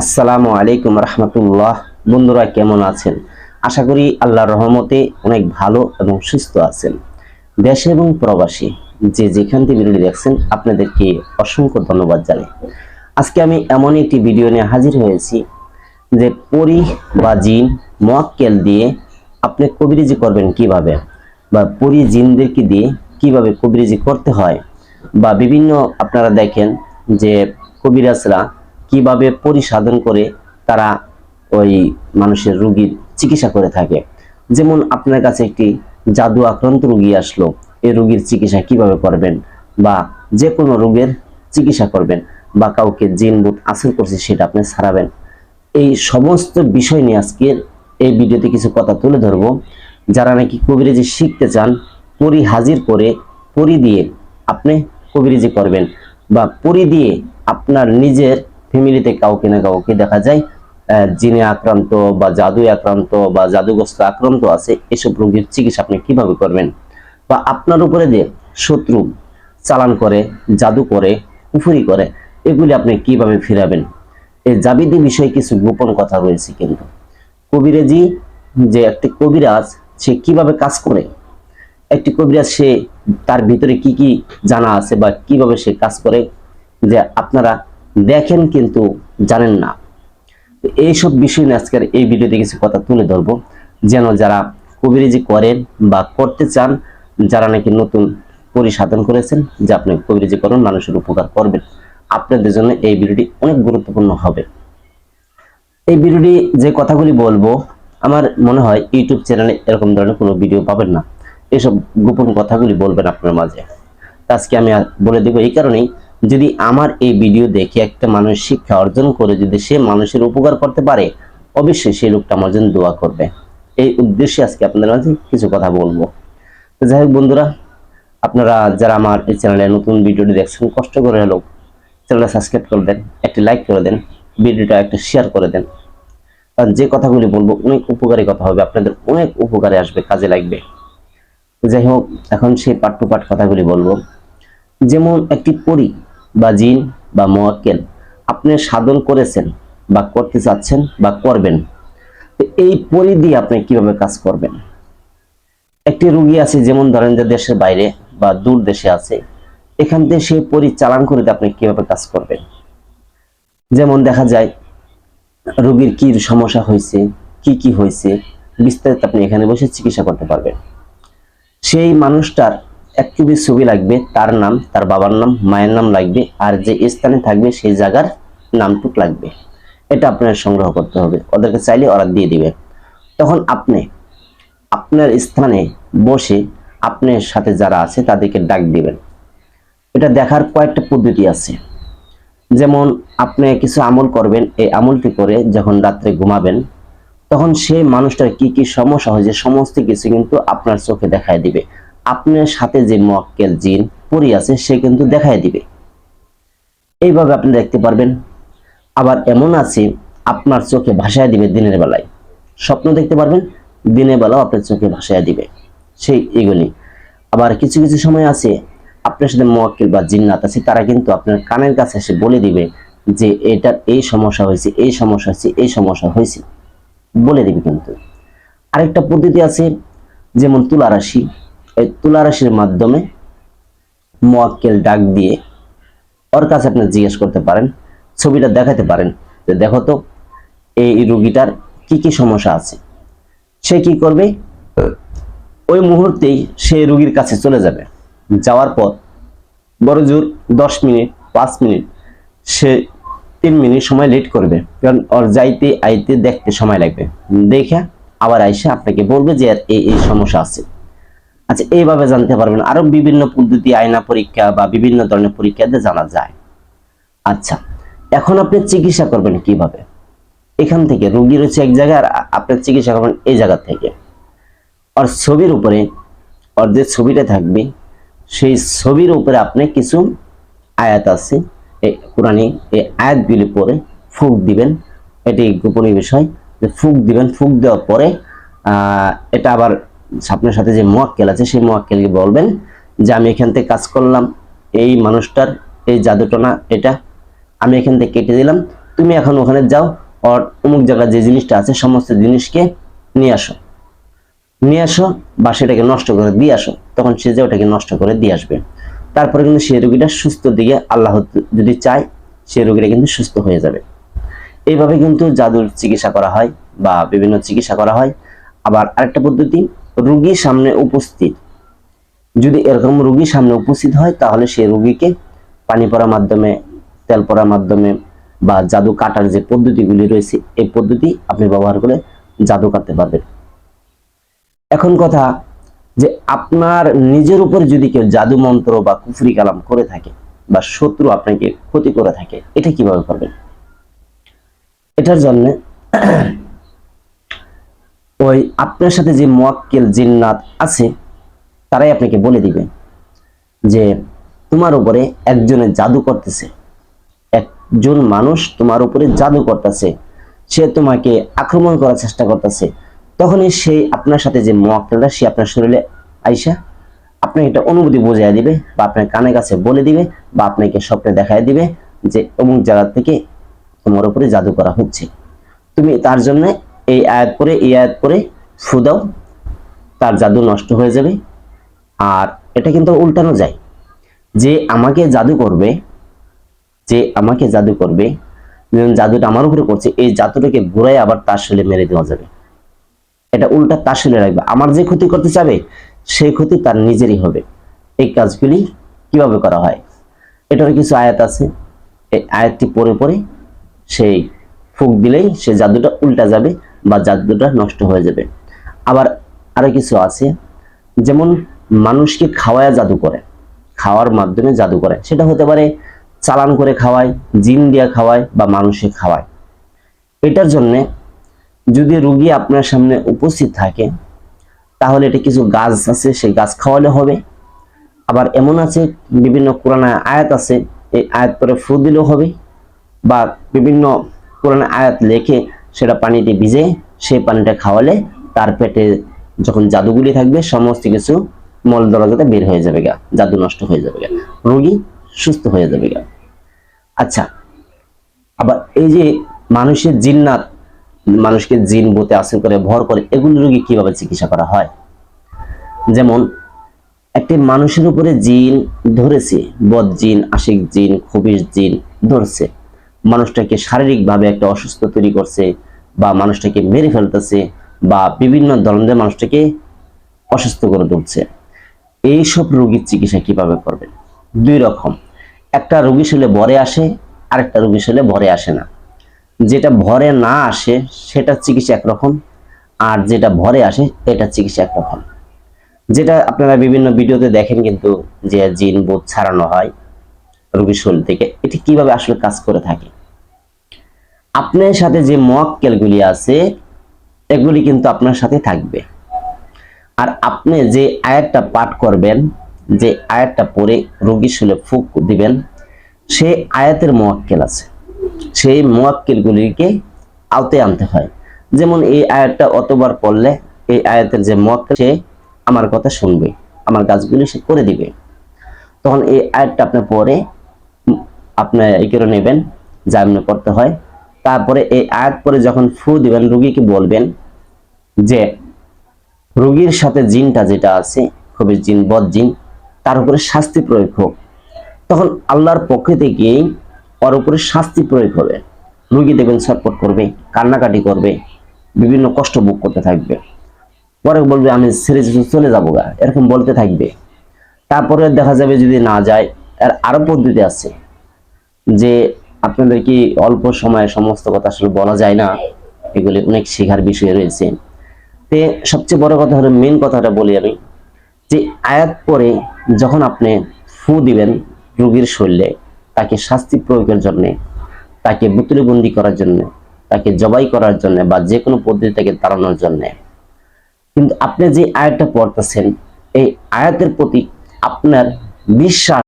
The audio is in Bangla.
আসসালামু আলাইকুম রহমতুল্লাহ। বন্ধুরা, কেমন আছেন? আশা করি আল্লাহর রহমতে অনেক ভালো এবং সুস্থ আছেন। দেশে এবং প্রবাসী, যে যেখান থেকে ভিডিওটি দেখছেন, আপনাদেরকে অসংখ্য ধন্যবাদ জানাই। আজকে আমি এমন একটি ভিডিও নিয়ে হাজির হয়েছি যে পরি বা জিন মোয়াক্কেল দিয়ে আপনি কবিরিজি করবেন কীভাবে? বা পরি জিনদেরকে দিয়ে কীভাবে কবিরিজি করতে হয়? বা বিভিন্ন আপনারা দেখেন যে কবিরাজরা কীভাবে পরিসাধন করে তারা ওই মানুষের রোগীর চিকিৎসা করে থাকে। যেমন আপনার কাছে একটি জাদু আক্রান্ত রোগী আসলো, এই রোগীর চিকিৎসা কীভাবে করবেন বা যে কোনো রোগের চিকিৎসা করবেন বা কাউকে জিন বুট আসর করছে সেটা আপনি সারাবেন। এই সমস্ত বিষয় নিয়ে আজকের এই ভিডিওতে কিছু কথা তুলে ধরবো। যারা নাকি কবিরাজি শিখতে চান, পরি হাজির করে, পরি দিয়ে আপনি কবিরাজি করবেন বা পরি দিয়ে আপনার নিজের ফ্যামিলিতে কাউকে না কাউকে দেখা যায় জিনে আক্রান্ত বা জাদু আক্রান্ত বা জাদুগ্রস্ত আক্রান্ত আছে, এসব রোগীর চিকিৎসা আপনি কীভাবে করবেন? বা আপনার উপরে দিয়ে শত্রু চালান করে, জাদু করে, কুফুরি করে, এগুলি আপনি কীভাবে ফিরাবেন? এই জাবিদি বিষয়ে কিছু গোপন কথা রয়েছে কিন্তু। কবিরাজি যে একটি কবিরাজ, সে কীভাবে কাজ করে? একটি কবিরাজ, সে তার ভিতরে কি কি জানা আছে বা কীভাবে সে কাজ করে? যে আপনারা দেখেন কিন্তু জানেন না। এইসব বিষয় নিয়ে আজকের এই ভিডিওতে কিছু কথা তুলে ধরবো। যেন যারা কবিরাজি করেন বা করতে চান, যারা নাকি নতুন পরিসাধন করেছেন, যে আপনি কবিরাজি করুন, মানুষের উপকার করবেন, আপনাদের জন্য এই ভিডিওটি অনেক গুরুত্বপূর্ণ হবে। এই ভিডিওটি যে কথাগুলি বলব, আমার মনে হয় ইউটিউব চ্যানেলে এরকম ধরনের কোনো ভিডিও পাবেন না। এসব গোপন কথাগুলি বলবেন আপনার মাঝে। আজকে আমি বলে দেবো এই কারণেই যদি আমার এই ভিডিও দেখে একটা মানুষ শিক্ষা অর্জন করে যদি সে মানুষের উপকার করতে পারে, অবশ্যই সেই লোকটা আমার জন্য দোয়া করবে। এই উদ্দেশ্যে আজকে আপনাদের মাঝে কিছু কথা বলব। তো যাই হোক বন্ধুরা, আপনারা যারা আমার এই চ্যানেলে নতুন ভিডিওটি দেখছেন, কষ্ট করে হলেও চ্যানেলটা সাবস্ক্রাইব করে দেন, একটি লাইক করে দেন, ভিডিওটা একটা শেয়ার করে দেন। আর যে কথাগুলি বলব, অনেক উপকারী কথা হবে, আপনাদের অনেক উপকারে আসবে, কাজে লাগবে। যাই হোক, এখন সেই পাঠ টু পাঠ কথাগুলি বলব। যেমন একটি পরি বা জিন বা মোয়াক্কেল আপনি সাধন করেছেন বা করতে চাচ্ছেন বা করবেন। তো এই পরি দিয়ে আপনি কীভাবে কাজ করবেন? একটি রুগী আছে, যেমন ধরেন যে দেশের বাইরে বা দূর দেশে আছে, এখান থেকে সেই পরি চালান করে আপনি কীভাবে কাজ করবেন? যেমন দেখা যায়, রোগীর কি সমস্যা হয়েছে, কি কি হয়েছে, বিস্তারিত আপনি এখানে বসে চিকিৎসা করতে পারবেন। সেই মানুষটার একটুবি ছবি লাগবে, তার নাম, তার বাবার নাম, মায়ের নাম লাগবে, আর যে স্থানে থাকবে সেই জায়গার নামটুক লাগবে। এটা আপনার সংগ্রহ করতে হবে। ওদেরকে চাইলে ওরা দিয়ে দিবে। তখন আপনি, আপনার স্থানে বসে আপনার সাথে যারা আছে তাদেরকে ডাক দিবেন। এটা দেখার কয়েকটা পদ্ধতি আছে। যেমন, আপনি কিছু আমল করবেন, এই আমলটি করে যখন রাত্রে ঘুমাবেন, তখন সেই মানুষটার কি কি সমস্যা হয়েছে, সমস্ত কিছু কিন্তু আপনার চোখে দেখায় দিবে। আপনার সাথে যে মক্কেল জিন পরি আছে, সে কিন্তু দেখায় দিবে। এইভাবে আপনি দেখতে পারবেন। আবার এমন আছে, আপনার চোখে ভাসায় দিবে দিনের বেলায়। স্বপ্ন দেখতে পারবেন, দিনের বেলাও আপনার চোখে ভাসায় দিবে। সেই এগুলি। আবার কিছু কিছু সময় আছে, আপনার সাথে মোয়াক্কিল বা জিন্নাত আছে, তারা কিন্তু আপনার কানের কাছে এসে বলে দিবে যে এটার এই সমস্যা হয়েছে, এই সমস্যা হয়েছে, এই সমস্যা হয়েছে। বলে দিবে কিন্তু। আরেকটা পদ্ধতি আছে, যেমন তুলা রাশি। এই তুলা রাশির মাধ্যমে মোয়াক্কেল ডাক দিয়ে ওর কাছে আপনি জিজ্ঞেস করতে পারেন, ছবিটা দেখাতে পারেন যে দেখো তো, এই রুগীটার কি কি সমস্যা আছে? সে কি করবে? ওই মুহূর্তেই সে রুগীর কাছে চলে যাবে। যাওয়ার পর বড় জোর দশ মিনিট, পাঁচ মিনিট, সে তিন মিনিট সময় লেট করবে। কারণ ওর যাইতে আইতে দেখতে সময় লাগবে। দেখে আবার আইসে আপনাকে বলবে যে এই এই সমস্যা আছে। আচ্ছা এইভাবে জানতে পারবেন। আরও বিভিন্ন পদ্ধতি, আয়না পরীক্ষা বা বিভিন্ন ধরনের পরীক্ষাতে জানা যায়। আচ্ছা এখন আপনি চিকিৎসা করবেন কীভাবে? এখান থেকে, রুগী রয়েছে এক জায়গায় আর আপনার চিকিৎসা করবেন এই জায়গা থেকে। আর ছবির উপরে ওর যে ছবিটা থাকবে, সেই ছবির উপরে আপনি কিছু আয়াত আছে এই কোরআনে এই আয়াতগুলি পরে ফুক দিবেন। এটি গোপনীয় বিষয়, যে ফুক দিবেন, ফুক দেওয়ার পরে এটা আবার আপনার সাথে যে মোয়াক্কেল আছে, সেই মোয়াক্কেলকে বলবেন যে, আমি এখান থেকে কাজ করলাম, এই মানুষটার, এই জাদুটনা, এটা আমি এখান থেকে কেটে দিলাম। তুমি তুমি এখন ওখানে যাও আর অমুক জায়গায় যে জিনিসটা আছে, সমস্ত জিনিসকে নিয়ে আসো। নিয়ে আসো বা সেটাকে নষ্ট করে দিয়ে আসো। তখন সে যে ওটাকে নষ্ট করে দিয়ে আসবে। তারপরে কিন্তু সেই রোগীটা সুস্থ দিকে আল্লাহ যদি চায় সেই রোগীটা কিন্তু সুস্থ হয়ে যাবে। এইভাবে কিন্তু জাদুর চিকিৎসা করা হয় বা বিভিন্ন চিকিৎসা করা হয়। আবার আরেকটা পদ্ধতি রোগীর সামনে উপস্থিত। যদি এরকম রোগী সামনে উপস্থিত হয়, তাহলে সেই রোগীকে পানি পড়ার মাধ্যমে, তেল পড়ার মাধ্যমে বা জাদু কাটার যে পদ্ধতিগুলি রয়েছে, এই পদ্ধতি আপনি ব্যবহার করে জাদু কাটতে পারবেন। এখন কথা যে আপনার নিজের উপর যদি কেউ জাদু মন্ত্র বা কুফরি কালাম করে থাকে বা শত্রু আপনাকে ক্ষতি করে থাকে, এটা কীভাবে করবেন? এটার জন্য ওই আপনার সাথে যে মোয়াক্কেল জিন্নাত আছে, তারাই আপনাকে বলে দিবে যে তোমার উপরে একজনের জাদু করতেছে। একজন মানুষ তোমার উপরে জাদু করতেছে। সে তোমাকে আক্রমণ করার চেষ্টা করতেছে। তখনই সেই আপনার সাথে যে মোয়াক্কেলটা, সে আপনার শরীরে আইসা আপনাকে একটা অনুভূতি বোঝাই দিবে বা আপনার কানে কাছে বলে দিবে বা আপনাকে স্বপ্নে দেখায় দিবে যে অমুক জায়গা থেকে তোমার উপরে জাদু করা হচ্ছে। তুমি তার জন্য এই আয়াত করে এই আয়াত করে ফু দাও, তার জাদু নষ্ট হয়ে যাবে। আর এটা কিন্তু উল্টানো যায়। যে আমাকে জাদু করবে, যে আমাকে জাদু করবে জাদুটা আমার উপরে করছে, এই জাদুটাকে ঘুরাই আবার তার শরীরে মেরে দেওয়া যাবে। এটা উল্টা তার শরীরে রাখবে। আমার যে ক্ষতি করতে চাবে, সেই ক্ষতি তার নিজেরই হবে। এই কাজগুলি কীভাবে করা হয়? এটার কিছু আয়াত আছে। এই আয়াতটি পরে পরে সেই ফুক দিলেই সে জাদুটা উল্টা যাবে। বা জাদুটা নষ্ট হয়ে যাবে। আবার আরও কিছু আছে, যেমন মানুষকে খাওয়ায় জাদু করে, খাওয়ার মাধ্যমে জাদু করে। সেটা হতে পারে চালান করে খাওয়ায়, জিন দিয়া খাওয়ায় বা মানুষে খাওয়ায়। এটার জন্যে যদি রুগী আপনার সামনে উপস্থিত থাকে, তাহলে এটা কিছু গাছ আছে, সেই গাছ খাওয়ালে হবে। আবার এমন আছে, বিভিন্ন কোরআন আয়াত আছে, এই আয়াত করে ফু দিলেও হবে বা বিভিন্ন কোরআন আয়াত লেখে সেটা পানিতে ভিজে সেই পানিটা খাওয়ালে তার পেটে যখন জাদুগুলি থাকবে, সমস্ত কিছু মল দরজাতে বের হয়ে যাবে গা, জাদু নষ্ট হয়ে যাবে গা, রোগী সুস্থ হয়ে যাবে গা। আচ্ছা আবার এই যে মানুষের জিন্নাত মানুষকে জিন বুতে আসর করে, ভর করে, এগুলি রোগী কীভাবে চিকিৎসা করা হয়? যেমন, একটি মানুষের উপরে জিন ধরেছে, বদ জিন, আশিক জিন খবিস জিন ধরছে। মানুষটাকে শারীরিকভাবে একটা অসুস্থ তৈরি করছে বা মানুষটাকে মেরে ফেলতেছে বা বিভিন্ন ধরনের মানুষটাকে অসুস্থ করে তুলছে। এইসব রোগীর চিকিৎসা কীভাবে করবেন? দুই রকম। একটা রোগী শৈলে ভরে আসে, আরেকটা রোগী শৈলে ভরে আসে না। যেটা ভরে না আসে সেটার চিকিৎসা একরকম আর যেটা ভরে আসে এটার চিকিৎসা একরকম যেটা আপনারা বিভিন্ন ভিডিওতে দেখেন কিন্তু যে জিন বোধ ছাড়ানো হয় রোগীর শরীর থেকে, এটি কীভাবে আসলে কাজ করে থাকে? আপনার সাথে যে মোয়াক্কেলগুলি আছে, এগুলি কিন্তু আপনার সাথে থাকবে। আর আপনি যে আয়াতটা পাঠ করবেন, যে আয়াতটা পড়ে রোগীর শরীরে ফুক দিবেন, সেই আয়াতের মোয়াক্কেল আছে। সেই মোয়াক্কেলগুলিকে আওতে আনতে হয়। যেমন এই আয়াতটা অতবার পড়লে এই আয়াতের যে মোয়াক্কেল, সে আমার কথা শুনবে, আমার কাজগুলি সে করে দিবে। তখন এই আয়াতটা আপনি পরে আপনি এই করে নেবেন এমনি করতে হয়। তারপরে এই আয়াত পরে যখন ফু দিবেন, রুগীকে বলবেন যে, রোগীর সাথে জিনটা যেটা আছে, খুবই জিন, বদ জিন, তার উপরে শাস্তি প্রয়োগ হোক। তখন আল্লাহর পক্ষ থেকেই ওর উপরে শাস্তি প্রয়োগ হবে। রুগী দেখবেন ছটপট করবে, কান্নাকাটি করবে, বিভিন্ন কষ্ট ভোগ করতে থাকবে। পরে বলবে, আমি ছেড়ে চলে যাব গা। এরকম বলতে থাকবে। তারপরে দেখা যাবে যদি না যায়, এর আরও পদ্ধতি আছে। যে আপনাদের কি অল্প সময়ে সমস্ত কথা আসলে বলা যায় না, এগুলি অনেক শেখার বিষয় রয়েছে। তে সবচেয়ে বড় কথা হলো মেন কথাটা বলি আমি, যে আয়াত পরে যখন আপনি ফু দিবেন রোগীর শরীরে, তাকে শাস্তি প্রয়োগের জন্য, তাকে বুতলিবন্দি করার জন্য, তাকে জবাই করার জন্য বা যে কোনো পদ্ধতি তাকে তাড়ানোর জন্য। কিন্তু আপনি যে আয়াতটা পড়তেছেন, এই আয়াতের প্রতি আপনার বিশ্বাস